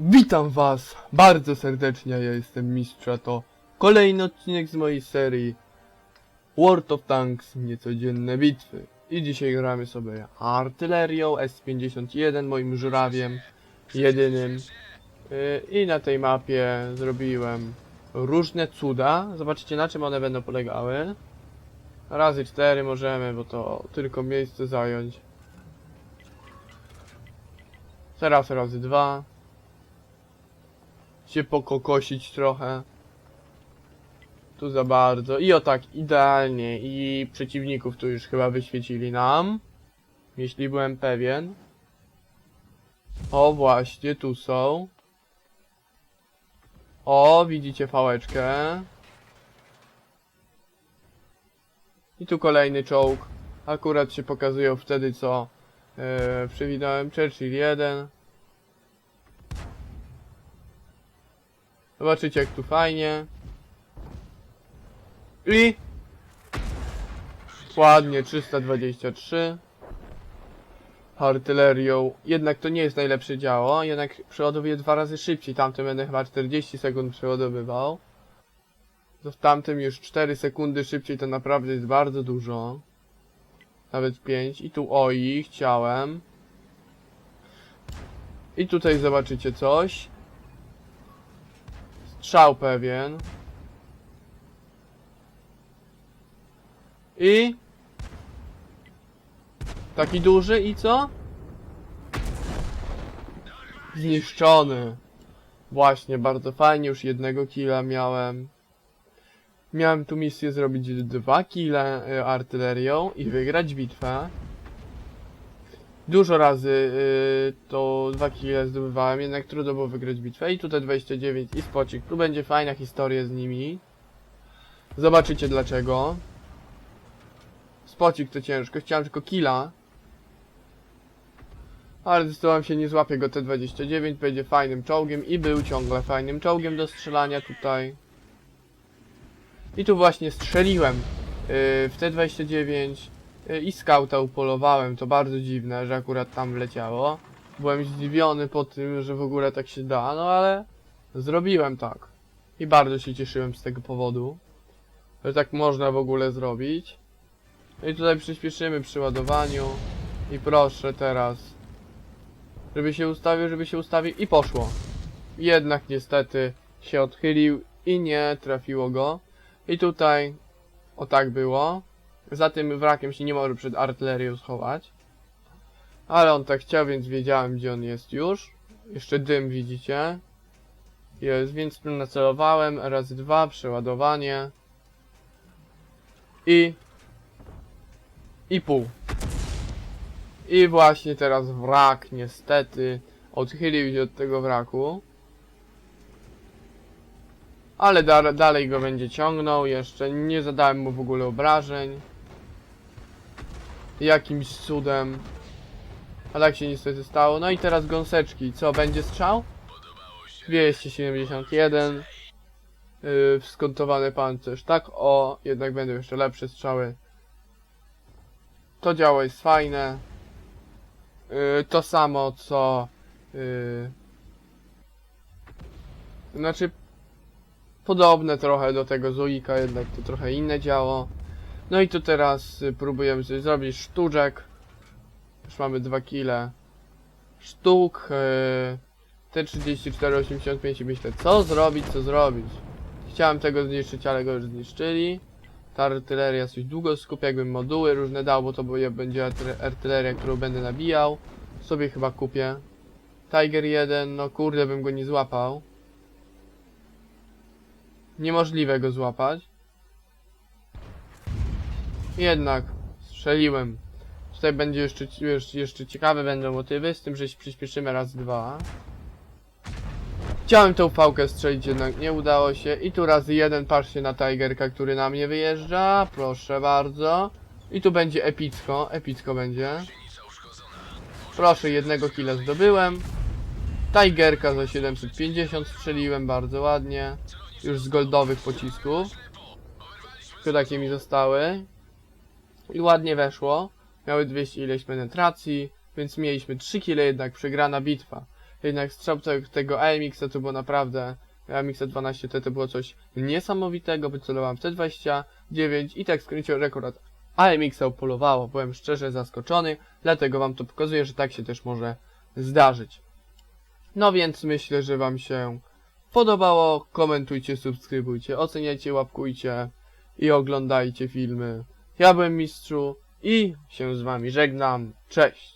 Witam was bardzo serdecznie, ja jestem Mistrza, to kolejny odcinek z mojej serii World of Tanks, niecodzienne bitwy. I dzisiaj gramy sobie artylerią S51, moim żurawiem, jedynym. Yy, I na tej mapie zrobiłem różne cuda, zobaczycie na czym one będą polegały. Razy cztery możemy, bo to tylko miejsce zająć. Teraz razy dwa się pokokosić trochę. Tu za bardzo. I o tak, idealnie. I przeciwników tu już chyba wyświecili nam. Jeśli byłem pewien. O, właśnie, tu są. O, widzicie fałeczkę. I tu kolejny czołg. Akurat się pokazują wtedy, co yy, przewidałem. Churchill 1. Zobaczycie jak tu fajnie. I ładnie 323 artylerią. Jednak to nie jest najlepsze działo, jednak przeładowuję dwa razy szybciej. Tamtym będę chyba 40 sekund przeładowywał. To w tamtym już 4 sekundy szybciej to naprawdę jest bardzo dużo. Nawet 5. I tu oi, chciałem. I tutaj zobaczycie coś. Strzał pewien. I... Taki duży i co? Zniszczony. Właśnie, bardzo fajnie, już jednego killa miałem. Miałem tu misję zrobić dwa kile y, artylerią i wygrać bitwę. Dużo razy y, to dwa kile zdobywałem, jednak trudno było wygrać bitwę. I tutaj 29 i spocik. Tu będzie fajna historia z nimi. Zobaczycie dlaczego. Spocik to ciężko, chciałem tylko killa. Ale zdecydowałem się, nie złapię go T29, będzie fajnym czołgiem i był ciągle fajnym czołgiem do strzelania tutaj. I tu właśnie strzeliłem yy, w T29 yy, i skauta upolowałem, to bardzo dziwne, że akurat tam wleciało. Byłem zdziwiony po tym, że w ogóle tak się da, no ale zrobiłem tak. I bardzo się cieszyłem z tego powodu, że tak można w ogóle zrobić. I tutaj przyspieszymy przy ładowaniu. I proszę teraz, żeby się ustawił, żeby się ustawił i poszło. Jednak niestety się odchylił i nie trafiło go. I tutaj o tak było. Za tym wrakiem się nie może przed artylerią schować. Ale on tak chciał, więc wiedziałem gdzie on jest już. Jeszcze dym widzicie. Jest, więc tu nacelowałem. Raz, dwa, przeładowanie. I... I pół. I właśnie teraz wrak niestety odchylił się od tego wraku. Ale da dalej go będzie ciągnął, jeszcze nie zadałem mu w ogóle obrażeń. Jakimś cudem. A tak się niestety stało. No i teraz gąseczki. Co, będzie strzał? 271. Yy, skontowany pancerz. Tak, o, jednak będą jeszcze lepsze strzały. To działo jest fajne. Yy, to samo co... Yy, znaczy podobne trochę do tego Zoika, jednak to trochę inne działo. No i tu teraz y, próbujemy sobie zrobić sztuczek. Już mamy 2 kile sztuk. y, Te 34,85 i myślę, co zrobić, co zrobić. Chciałem tego zniszczyć, ale go już zniszczyli. Ta artyleria coś długo skupia, jakbym moduły różne dał, bo to będzie- będzie arty- artyleria, którą będę nabijał. Sobie chyba kupię. Tiger 1, no kurde, bym go nie złapał. Niemożliwe go złapać. Jednak strzeliłem. Tutaj będzie jeszcze, jeszcze, ciekawe będą motywy, z tym, że przyspieszymy raz dwa. Chciałem tą pałkę strzelić, jednak nie udało się. I tu razy jeden, patrzcie na Tigerka, który na mnie wyjeżdża. Proszę bardzo. I tu będzie epicko, epicko będzie. Proszę, jednego killa zdobyłem. Tigerka za 750 strzeliłem bardzo ładnie. Już z goldowych pocisków. Tylko takie mi zostały. I ładnie weszło. Miały 200 ileś penetracji, więc mieliśmy 3 kile jednak przegrana bitwa. jednak strzał te- tego AMX-a to było naprawdę AMX 12T to było coś niesamowitego, wycelowałem w T29 i tak skręciłem rekord AMX-a upolowało. Byłem szczerze zaskoczony, dlatego wam to pokazuję, że tak się też może zdarzyć. No więc myślę, że wam się podobało. Komentujcie, subskrybujcie, oceniajcie, łapkujcie i oglądajcie filmy. Ja byłem mistrzu i się z wami żegnam. Cześć!